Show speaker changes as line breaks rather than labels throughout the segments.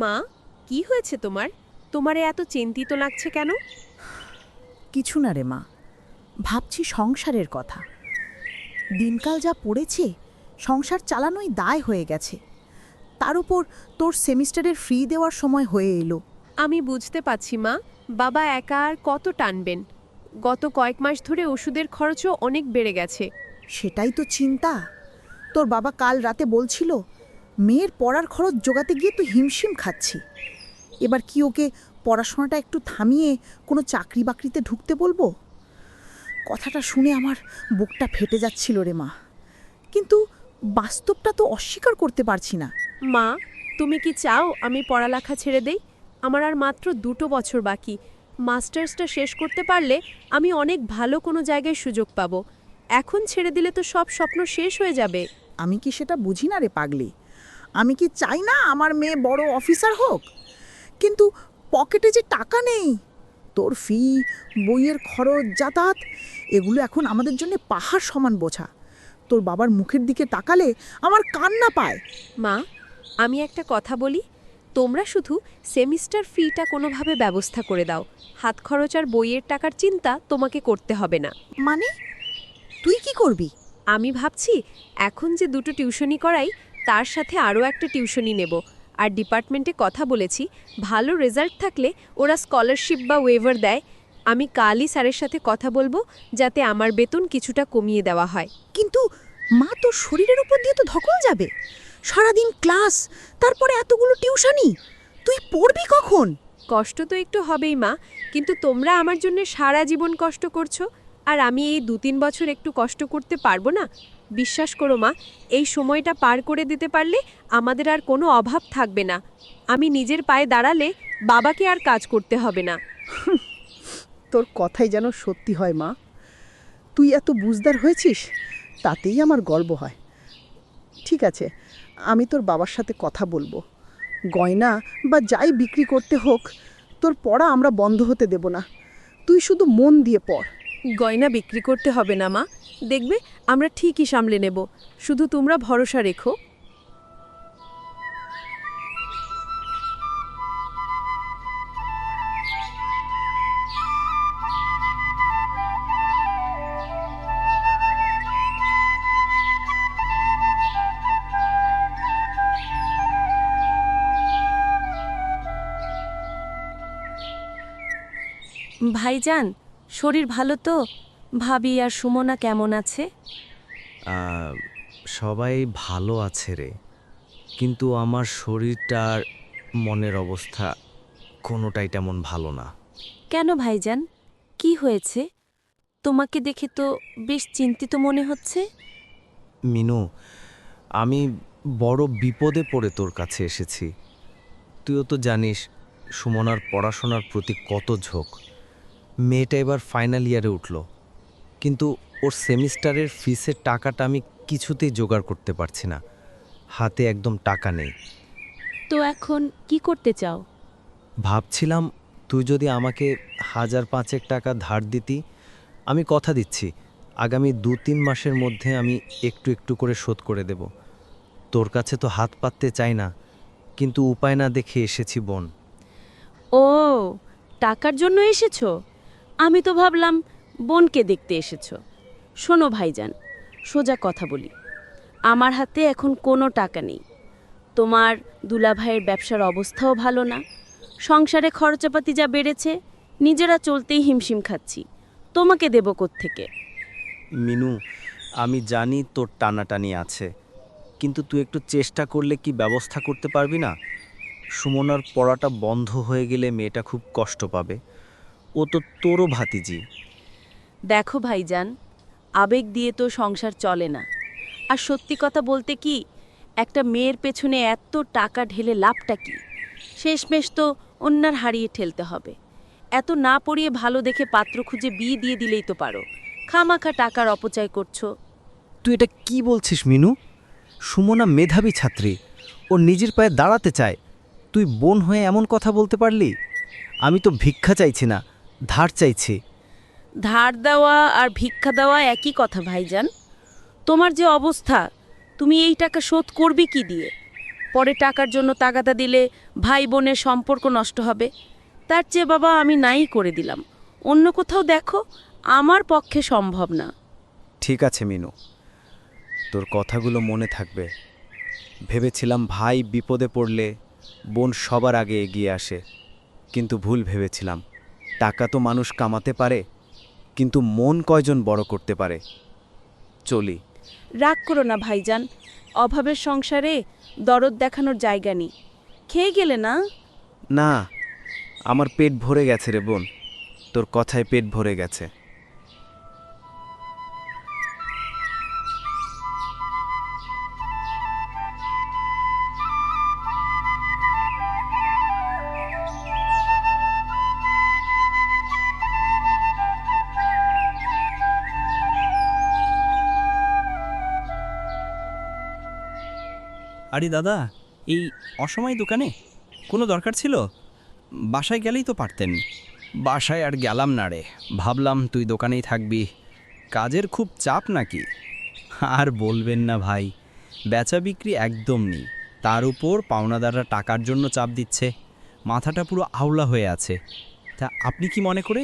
মা কি হয়েছে তোমার? তোমারে এত চিন্তিত লাগছে কেন?
কিছু না রে মা ভাবছি সংসারের কথা। দিনকাল যা পড়েছে সংসার চালানোই দায় হয়ে গেছে। তার উপর তোর সেমিস্টারের ফ্রি দেওয়ার সময় হয়ে এলো।
আমি বুঝতে পারছি মা বাবা একা আর কত টানবেন। গত কয়েক মাস ধরে ওষুধের খরচও অনেক বেড়ে গেছে।
সেটাই তো চিন্তা। তোর বাবা কাল রাতে বলছিল মেয়ের পড়ার খরচ জোগাতে গিয়ে তো হিমশিম খাচ্ছি। এবার কি ওকে পড়াশোনাটা একটু থামিয়ে কোনো চাকরি বাকরিতে ঢুকতে বলব? কথাটা শুনে আমার বুকটা ফেটে যাচ্ছিল রে মা। কিন্তু বাস্তবটা তো অস্বীকার করতে পারছি না।
মা তুমি কি চাও আমি পড়ালেখা ছেড়ে দেই? আমার আর মাত্র দুটো বছর বাকি। মাস্টার্সটা শেষ করতে পারলে আমি অনেক ভালো কোনো জায়গায় সুযোগ পাবো। এখন ছেড়ে দিলে তো সব স্বপ্ন শেষ হয়ে যাবে।
আমি কি সেটা বুঝি না রে পাগলি? আমি কি চাই না আমার মেয়ে বড় অফিসার হোক? কিন্তু পকেটে যে টাকা নেই তোর ফি বইয়ের খরচ যাতায়াত এগুলো এখন আমাদের জন্য পাহাড় সমান বোঝা। তোর বাবার মুখের দিকে তাকালে আমার কান্না পায়।
মা আমি একটা কথা বলি। তোমরা শুধু সেমিস্টার ফিটা কোনোভাবে ব্যবস্থা করে দাও। হাত খরচ আর বইয়ের টাকার চিন্তা তোমাকে করতে হবে না।
মানে? তুই কি করবি?
আমি ভাবছি এখন যে দুটো টিউশনি করাই তার সাথে আরও একটা টিউশনি নেব। আর ডিপার্টমেন্টে কথা বলেছি ভালো রেজাল্ট থাকলে ওরা স্কলারশিপ বা ওয়েভার দেয়। আমি কালই স্যারের সাথে কথা বলব যাতে আমার বেতন কিছুটা কমিয়ে দেওয়া হয়।
কিন্তু মা তো শরীরের উপর দিয়ে তো ধকল যাবে। সারাদিন ক্লাস তারপরে এতগুলো টিউশনি তুই পড়বি কখন?
কষ্ট তো একটু হবেই মা কিন্তু তোমরা আমার জন্য সারা জীবন কষ্ট করছ। আর আমি এই দু তিন বছর একটু কষ্ট করতে পারব না? বিশ্বাস করো মা এই সময়টা পার করে দিতে পারলে আমাদের আর কোনো অভাব থাকবে না। আমি নিজের পায়ে দাঁড়ালে বাবাকে আর কাজ করতে হবে না।
তোর কথাই যেন সত্যি হয় মা। তুই এত বুঝদার হয়েছিস তাতেই আমার গর্ব হয়। ঠিক আছে আমি তোর বাবার সাথে কথা বলব। গয়না বা যাই বিক্রি করতে হোক তোর পড়া আমরা বন্ধ হতে দেব না। তুই শুধু মন দিয়ে পড়।
গয়না বিক্রি করতে হবে না মা দেখবে আমরা ঠিকই সামলে নেব। শুধু তোমরা ভরসা রেখো।
ভাইজান শরীর ভালো তো? ভাবি আর সুমনা কেমন আছে?
আহ, সবাই ভালো আছে রে। কিন্তু আমার শরীরটার মনের অবস্থা কোনোটাই তেমন ভালো না।
কেন ভাইজান? কি হয়েছে? তোমাকে দেখে তো বেশ চিন্তিত মনে হচ্ছে।
মিনু আমি বড় বিপদে পড়ে তোর কাছে এসেছি। তুইও তো জানিস সুমনার পড়াশোনার প্রতি কত ঝোঁক। মেয়েটা এবার ফাইনাল ইয়ারে উঠল। কিন্তু ওর সেমিস্টারের ফিসের টাকাটা আমি কিছুতেই জোগাড় করতে পারছি না। হাতে একদম টাকা নেই।
তো এখন কি করতে চাও?
ভাবছিলাম তুই যদি আমাকে হাজার পাঁচেক টাকা ধার দিতি আমি কথা দিচ্ছি। আগামী দু তিন মাসের মধ্যে আমি একটু একটু করে শোধ করে দেব। তোর কাছে তো হাত পাততে চাই না কিন্তু উপায় না দেখে এসেছি বোন।
ও টাকার জন্য এসেছ? আমি তো ভাবলাম বোনকে দেখতে এসেছ। শোনো ভাইজান, সোজা কথা বলি। আমার হাতে এখন কোনো টাকা নেই। তোমার দুলাভাইয়ের ব্যবসার অবস্থাও ভালো না। সংসারে খরচাপাতি যা বেড়েছে, নিজেরা চলতেই হিমশিম খাচ্ছি। তোমাকে দেব থেকে
মিনু, আমি জানি তোর টানাটানি আছে, কিন্তু তুই একটু চেষ্টা করলে কি ব্যবস্থা করতে পারবি না? সুমনার পড়াটা বন্ধ হয়ে গেলে মেয়েটা খুব কষ্ট পাবে। ও তো তোরও ভাতিজি।
দেখো ভাইজান, আবেগ দিয়ে তো সংসার চলে না। আর সত্যি কথা বলতে কি, একটা মেয়ের পেছনে এত টাকা ঢেলে লাভটা কি? শেষমেশ তো অন্যার হারিয়ে ঠেলতে হবে। এত না পড়িয়ে ভালো দেখে পাত্র খুঁজে বিয়ে দিয়ে দিলেই তো পারো। খামাখা টাকার অপচয় করছ।
তুই এটা কি বলছিস, মিনু? সুমনা মেধাবী ছাত্রী। ও নিজের পায়ে দাঁড়াতে চায়। তুই বোন হয়ে এমন কথা বলতে পারলি? আমি তো ভিক্ষা চাইছি না, ধার চাইছি।
ধার দেওয়া আর ভিক্ষা দেওয়া একই কথা, ভাইজান। তোমার যে অবস্থা, তুমি এই টাকা শোধ করবে কি দিয়ে? পরে টাকার জন্য তাগাদা দিলে ভাই বোনের সম্পর্ক নষ্ট হবে। তার চেয়ে বাবা আমি নাই করে দিলাম। অন্য কোথাও দেখো, আমার পক্ষে সম্ভব না।
ঠিক আছে, মিনু। তোর কথাগুলো মনে থাকবে। ভেবেছিলাম ভাই বিপদে পড়লে বোন সবার আগে এগিয়ে আসে। কিন্তু ভুল ভেবেছিলাম। টাকা তো মানুষ কামাতে পারে। কিন্তু মন কয়জন বড় করতে পারে? চলি।
রাগ করো না ভাইজান। অভাবের সংসারে দরদ দেখানোর জায়গা নেই। খেয়ে গেলে না?
না আমার পেট ভরে গেছে রে বোন। তোর কথায় পেট ভরে গেছে।
আরে দাদা, এই অসময় দোকানে কোনো দরকার ছিল? বাসায় গেলেই তো পারতেন।
বাসায় আর গেলাম না রে। ভাবলাম তুই দোকানেই থাকবি। কাজের খুব চাপ নাকি?
আর বলবেন না ভাই, বেচা বিক্রি একদম নেই। তার উপর পাওনাদাররা টাকার জন্য চাপ দিচ্ছে। মাথাটা পুরো আওলা হয়ে আছে। তা আপনি কি মনে করে?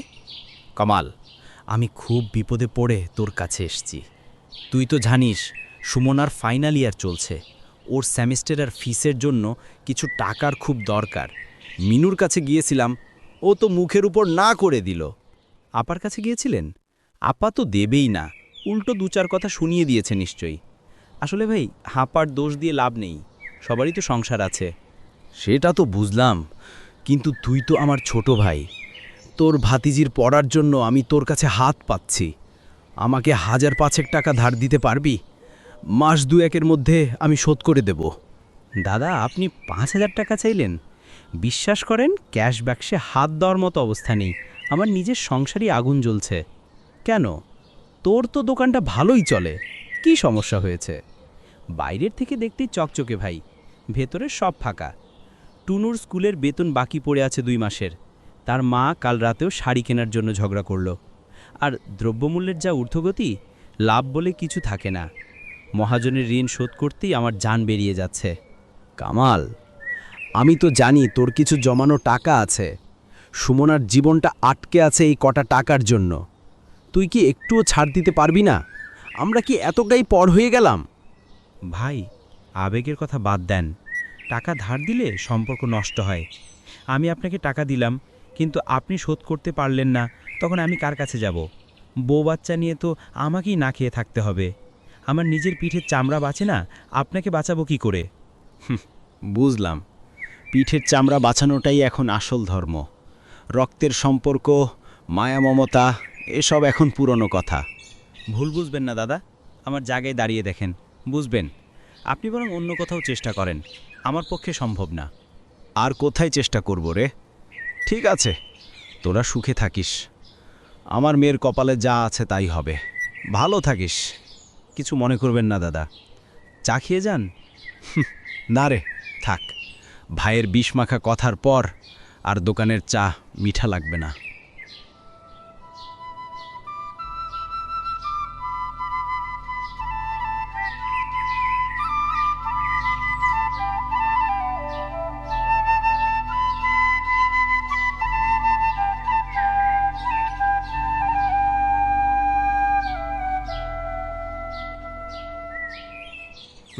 কামাল, আমি খুব বিপদে পড়ে তোর কাছে এসছি। তুই তো জানিস, সুমনার ফাইনাল ইয়ার চলছে। ওর সেমিস্টারের ফিসের জন্য কিছু টাকার খুব দরকার। মিনুর কাছে গিয়েছিলাম, ও তো মুখের উপর না করে দিল। আপার কাছে গিয়েছিলেন? আপা তো দেবেই না, উল্টো দু চার কথা শুনিয়ে দিয়েছে নিশ্চয়ই। আসলে ভাই, হাঁপার দোষ দিয়ে লাভ নেই, সবারই তো সংসার আছে। সেটা তো বুঝলাম, কিন্তু তুই তো আমার ছোট ভাই। তোর ভাতিজির পড়ার জন্য আমি তোর কাছে হাত পাচ্ছি। আমাকে হাজার পাঁচেক টাকা ধার দিতে পারবি? মাস দু একের মধ্যে আমি শোধ করে দেব। দাদা, আপনি পাঁচ হাজার টাকা চাইলেন। বিশ্বাস করেন ক্যাশ ব্যাক্সে হাত দেওয়ার মতো অবস্থা নেই। আমার নিজের সংসারই আগুন জ্বলছে। কেন? তোর তো দোকানটা ভালোই চলে। কি সমস্যা হয়েছে? বাইরের থেকে দেখতেই চকচকে ভাই। ভেতরে সব ফাঁকা। টুনুর স্কুলের বেতন বাকি পড়ে আছে দুই মাসের। তার মা কাল রাতেও শাড়ি কেনার জন্য ঝগড়া করল। আর দ্রব্যমূল্যের যা ঊর্ধ্বগতি, লাভ বলে কিছু থাকে না। মহাজনের ঋণ শোধ করতেই আমার যান বেরিয়ে যাচ্ছে। কামাল, আমি তো জানি তোর কিছু জমানো টাকা আছে। সুমনার জীবনটা আটকে আছে এই কটা টাকার জন্য। তুই কি একটুও ছাড় দিতে পারবি না? আমরা কি এতটাই পর হয়ে গেলাম? ভাই, আবেগের কথা বাদ দেন। টাকা ধার দিলে সম্পর্ক নষ্ট হয়। আমি আপনাকে টাকা দিলাম, কিন্তু আপনি শোধ করতে পারলেন না, তখন আমি কার কাছে যাব? বউ বাচ্চা নিয়ে তো আমাকেই না খেয়ে থাকতে হবে। আমার নিজের পিঠের চামড়া বাঁচে না, আপনাকে বাঁচাবো কি করে? বুঝলাম। পিঠের চামড়া বাঁচানোটাই এখন আসল ধর্ম। রক্তের সম্পর্ক, মায়া, মমতা, এসব এখন পুরনো কথা। ভুল বুঝবেন না, দাদা। আমার জায়গায় দাঁড়িয়ে দেখেন। বুঝবেন। আপনি বরং অন্য কোথাও চেষ্টা করেন। আমার পক্ষে সম্ভব না। আর কোথায় চেষ্টা করব রে? ঠিক আছে, তোরা সুখে থাকিস। আমার মেয়ের কপালে যা আছে তাই হবে। ভালো থাকিস। কিছু মনে করবেন না, দাদা। চা খেয়ে যান? না রে, থাক। ভাইয়ের বিষ মাখা কথার পর আর দোকানের চা মিঠা লাগবে না।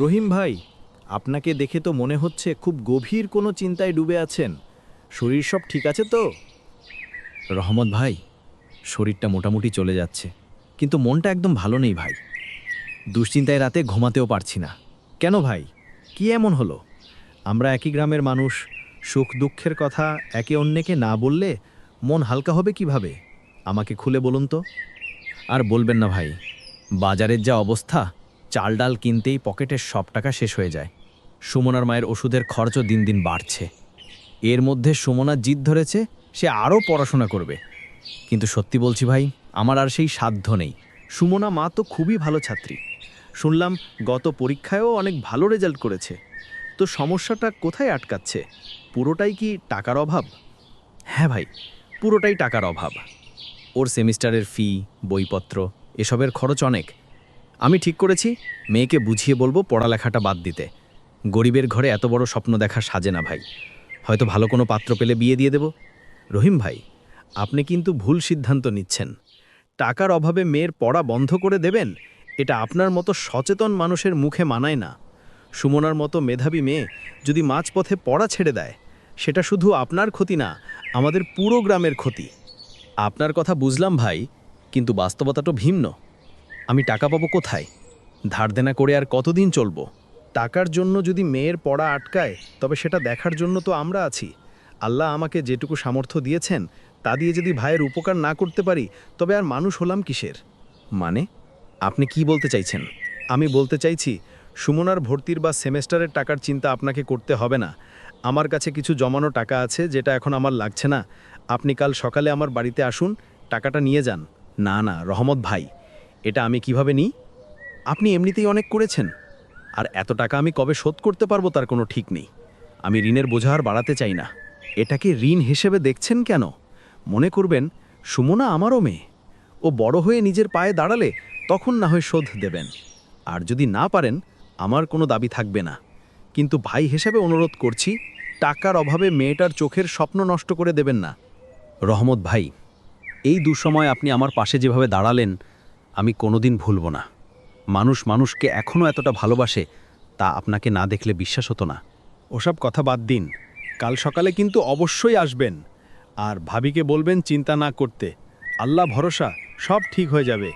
রহিম ভাই, আপনাকে দেখে তো মনে হচ্ছে খুব গভীর কোনো চিন্তায় ডুবে আছেন। শরীর সব ঠিক আছে তো? রহমত ভাই, শরীরটা মোটামুটি চলে যাচ্ছে, কিন্তু মনটা একদম ভালো নেই ভাই। দুশ্চিন্তায় রাতে ঘুমাতেও পারছি না। কেন ভাই? কি এমন হলো? আমরা একই গ্রামের মানুষ, সুখ দুঃখের কথা একে অন্যকে না বললে মন হালকা হবে কীভাবে? আমাকে খুলে বলুন তো। আর বলবেন না ভাই, বাজারের যা অবস্থা চাল ডাল কিনতেই পকেটের সব টাকা শেষ হয়ে যায়। সুমনার মায়ের ওষুধের খরচও দিন দিন বাড়ছে। এর মধ্যে সুমনা জিদ ধরেছে, সে আরও পড়াশোনা করবে। কিন্তু সত্যি বলছি ভাই, আমার আর সেই সাধ্য নেই। সুমনা মা তো খুবই ভালো ছাত্রী। শুনলাম গত পরীক্ষায়ও অনেক ভালো রেজাল্ট করেছে। তো সমস্যাটা কোথায় আটকাচ্ছে? পুরোটাই কি টাকার অভাব? হ্যাঁ ভাই, পুরোটাই টাকার অভাব। ওর সেমিস্টারের ফি, বইপত্র, এসবের খরচ অনেক। আমি ঠিক করেছি, মেয়েকে বুঝিয়ে বলব পড়ালেখাটা বাদ দিতে।
গরিবের ঘরে এত বড় স্বপ্ন দেখা সাজে না ভাই। হয়তো ভালো কোনো পাত্র পেলে বিয়ে দিয়ে দেব। রহিম ভাই, আপনি কিন্তু ভুল সিদ্ধান্ত নিচ্ছেন। টাকার অভাবে মেয়ের পড়া বন্ধ করে দেবেন, এটা আপনার মতো সচেতন মানুষের মুখে মানায় না। সুমনার মতো মেধাবী মেয়ে যদি মাঝপথে পড়া ছেড়ে দেয়, সেটা শুধু আপনার ক্ষতি না, আমাদের পুরো গ্রামের ক্ষতি। আপনার কথা বুঝলাম ভাই, কিন্তু বাস্তবতা তো ভিন্ন। আমি টাকা পাবো কোথায়? ধার দেনা করে আর কতদিন চলবো? টাকার জন্য যদি মেয়ের পড়া আটকায়, তবে সেটা দেখার জন্য তো আমরা আছি। আল্লাহ আমাকে যেটুকু সামর্থ্য দিয়েছেন, তা দিয়ে যদি ভাইয়ের উপকার না করতে পারি, তবে আর মানুষ হলাম কিসের? মানে আপনি কি বলতে চাইছেন? আমি বলতে চাইছি, সুমনার ভর্তির বা সেমেস্টারের টাকার চিন্তা আপনাকে করতে হবে না। আমার কাছে কিছু জমানো টাকা আছে, যেটা এখন আমার লাগছে না। আপনি কাল সকালে আমার বাড়িতে আসুন, টাকাটা নিয়ে যান। না না, রহমত ভাই। এটা আমি কীভাবে নিই? আপনি এমনিতেই অনেক করেছেন। আর এত টাকা আমি কবে শোধ করতে পারব তার কোনো ঠিক নেই। আমি ঋণের বোঝা আর বাড়াতে চাই না। এটাকে ঋণ হিসেবে দেখছেন কেন? মনে করবেন, সুমনা আমারও মেয়ে। ও বড় হয়ে নিজের পায়ে দাঁড়ালে তখন না হয় শোধ দেবেন। আর যদি না পারেন, আমার কোনো দাবি থাকবে না। কিন্তু ভাই হিসেবে অনুরোধ করছি, টাকার অভাবে মেয়েটার চোখের স্বপ্ন নষ্ট করে দেবেন না। রহমত ভাই, এই দুঃসময় আপনি আমার পাশে যেভাবে দাঁড়ালেন আমি কোনোদিন ভুলব না। মানুষ মানুষকে এখনও এতটা ভালোবাসে, তা আপনাকে না দেখলে বিশ্বাস হতো না। ওসব কথা বাদ দিন। কাল সকালে কিন্তু অবশ্যই আসবেন। আর ভাবিকে বলবেন চিন্তা না করতে। আল্লাহ ভরসা, সব ঠিক হয়ে যাবে।